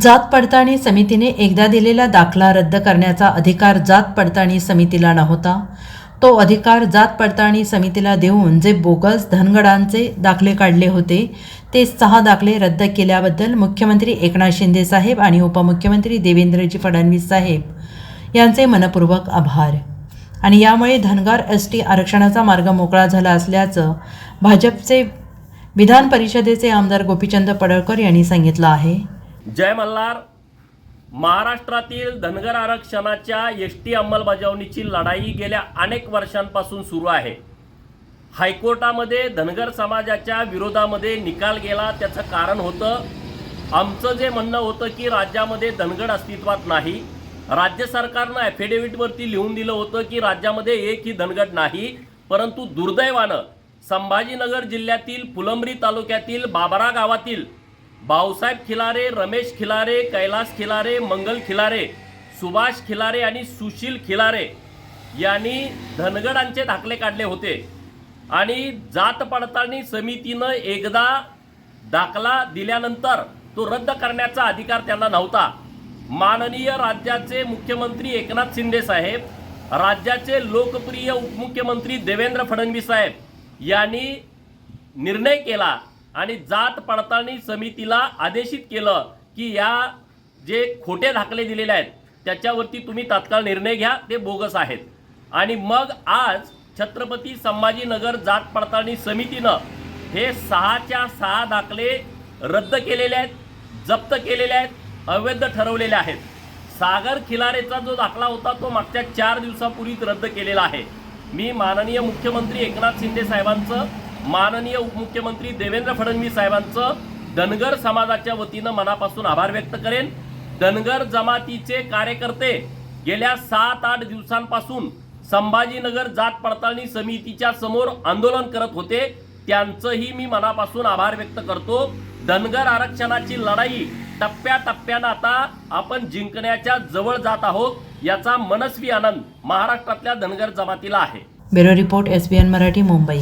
जात पडताळणी समितीने एकदा दिलेला दाखला रद्द करण्याचा अधिकार जात पडताळणी समितीला नव्हता. तो अधिकार जात पडताळणी समितीला देऊन जे बोगस धनगडांचे दाखले काढले होते ते सहा दाखले रद्द केल्याबद्दल मुख्यमंत्री एकनाथ शिंदे साहेब आणि उपमुख्यमंत्री देवेंद्रजी फडणवीस साहेब यांचे मनपूर्वक आभार. आणि यामुळे धनगर एस टी आरक्षणाचा मार्ग मोकळा झाला असल्याचं भाजपचे विधान परिषदेचे आमदार गोपीचंद पडळकर यांनी सांगितलं आहे. जय मल्हार. महाराष्ट्रातील धनगर आरक्षणाच्या एस टी अंमलबजावणीची लढाई गेल्या अनेक वर्षांपासून सुरू आहे. हायकोर्टामध्ये धनगर समाजाच्या विरोधामध्ये निकाल गेला त्याचं कारण होतं आमचं जे म्हणणं होतं की राज्यामध्ये धनगड अस्तित्वात नाही. राज्य सरकारनं ॲफिडेव्हिटवरती लिहून दिलं होतं की राज्यामध्ये एकही धनगड नाही परंतु दुर्दैवानं संभाजीनगर जिल्ह्यातील फुलंब्री तालुक्यातील बाबरा गावातील भाऊसाहेब खिलारे रमेश खिलारे कैलास खिलारे मंगल खिलारे सुभाष खिलारे आणि सुशील खिलारे यांनी धनगडांचे दाखले काढले होते. आणि जात पडताळणी समितीनं एकदा दाखला दिल्यानंतर तो रद्द करण्याचा अधिकार त्यांना नव्हता. माननीय राज्याचे मुख्यमंत्री एकनाथ शिंदे साहेब राज्याचे लोकप्रिय उपमुख्यमंत्री देवेंद्र फडणवीस साहेब यांनी निर्णय केला आणि जात पडताळणी समितीला आदेशित केलं की या जे खोटे दाखले दिलेले आहेत त्याच्यावरती तुम्ही तात्काळ निर्णय घ्या ते बोगस आहेत. आणि मग आज छत्रपती संभाजीनगर जात पडताळणी समितीनं हे सहाच्या सहा दाखले रद्द केलेले आहेत जप्त केलेले आहेत अवैध ठरवलेले आहेत. सागर खिलारेचा जो दाखला होता तो मागच्या चार दिवसापूर्वीच रद्द केलेला आहे. मी माननीय मुख्यमंत्री एकनाथ शिंदे साहेबांचं माननीय उपमुख्यमंत्री देवेंद्र फडणवीस साहेबांचं धनगर समाजाच्या वतीनं मनापासून आभार व्यक्त करेन. धनगर जमातीचे कार्यकर्ते गेल्या सात आठ दिवसांपासून संभाजीनगर जात पडताळणी समितीच्या समोर आंदोलन करत होते. त्यांचंही मी मनापासून आभार व्यक्त करतो. धनगर आरक्षणाची लढाई टप्प्याटप्प्यानं आता आपण जिंकण्याच्या जवळ जात आहोत याचा मनस्वी आनंद महाराष्ट्रातल्या धनगर जमातीला आहे. Bureau report S B N Marathi Mumbai.